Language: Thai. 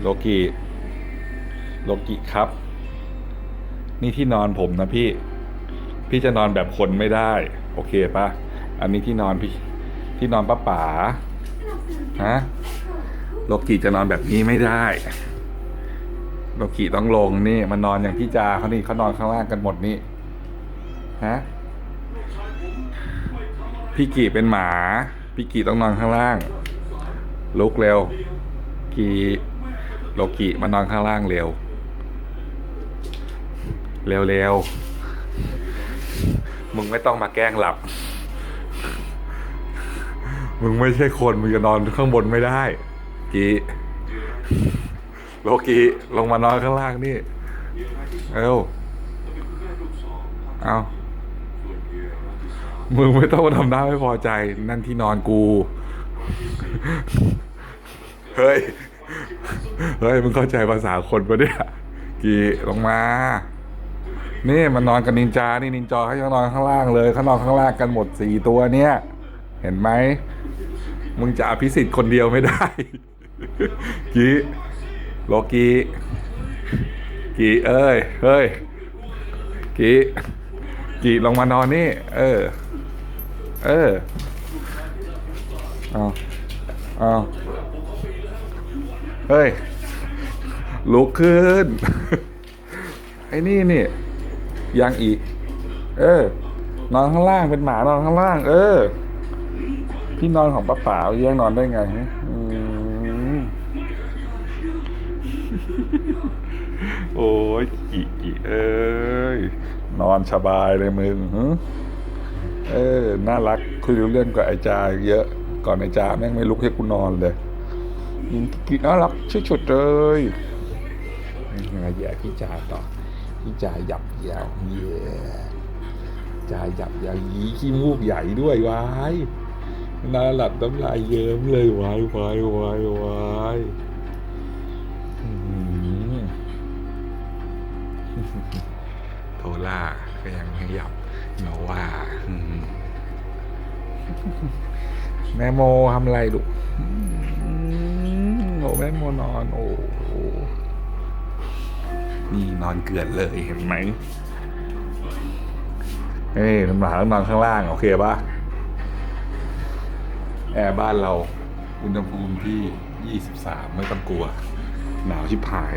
โลกิโลกิครับ นี่ที่นอนผมนะพี่ พี่จะนอนแบบคนไม่ได้ โอเคปะอันนี้ที่นอนพี่ ที่นอนป้าป๋าฮะโลกิจะนอนแบบนี้ไม่ได้โลกิต้องลงนี่มานอนอย่างพี่จาเขานี่เขานอนข้างล่างกันหมดนี่ฮะพี่กีเป็นหมา พี่กีต้องนอนข้างล่าง ลุกเร็ว กีโลกิมานอนข้างล่างเร็ว เร็วเร็วมึงไม่ต้องมาแกล้งหลับ มึงไม่ใช่คน มึงจะนอนข้างบนไม่ได้ กีโลกิลงมานอนข้างล่างนี่เร็วเอามึงไม่ต้องมาทำหน้าไม่พอใจ นั่นที่นอนกู เฮ้ย เฮ้ยมึงเข้าใจภาษาคนปะเนี่ยกี่ลงมา นี่มันนอนกับนินจา นี่นินจาเขายังนอนข้างล่างเลยเขานอนข้างล่างกันหมดสี่ตัวเนี่ย เห็นไหมมึงจะอภิสิทธิ์คนเดียวไม่ได้กีโลกีกีเอ้ยเฮ้ยกีกีลงมานอนนี่ เออ เออเอาเอา เฮ้ย ลุกขึ้น ไอ้นี่นี่ยังอีก เออ นอนข้างล่างเป็นหมานอนข้างล่าง เออ พี่นอนของป้าป๋าแย่งนอนได้ไงฮะอืมโอ้ยอีอีเอ้ย นอนสบายเลยมึงหึเออ น่ารักคุยรู้เรื่องกับไอจาเยอะ ก่อนไอจาแม่งไม่ลุกให้กูนอนเลย ยิงกิน่ารักชุดเลยยังไงแย่พี่จ่าต่อพี่จ่าหยับยาวเย่จ่าหยับยาวยีขี้มูกใหญ่ด้วยวายน่าหลับน้ำลายเยิ้มเลยวายวายวายวายโทล่าก็ยังไม่หยับเนาว่าแม่โมทำอะไรลูก โอ้แม่โมนอน โอ้โหนี่นอนเกลือนเลยเห็นไหมเอ้ยหมาต้องนอนข้างล่าง โอเคปะแอร์บ้านเรา อุณหภูมิที่ 23 ไม่ต้องกลัว หนาวชิบหาย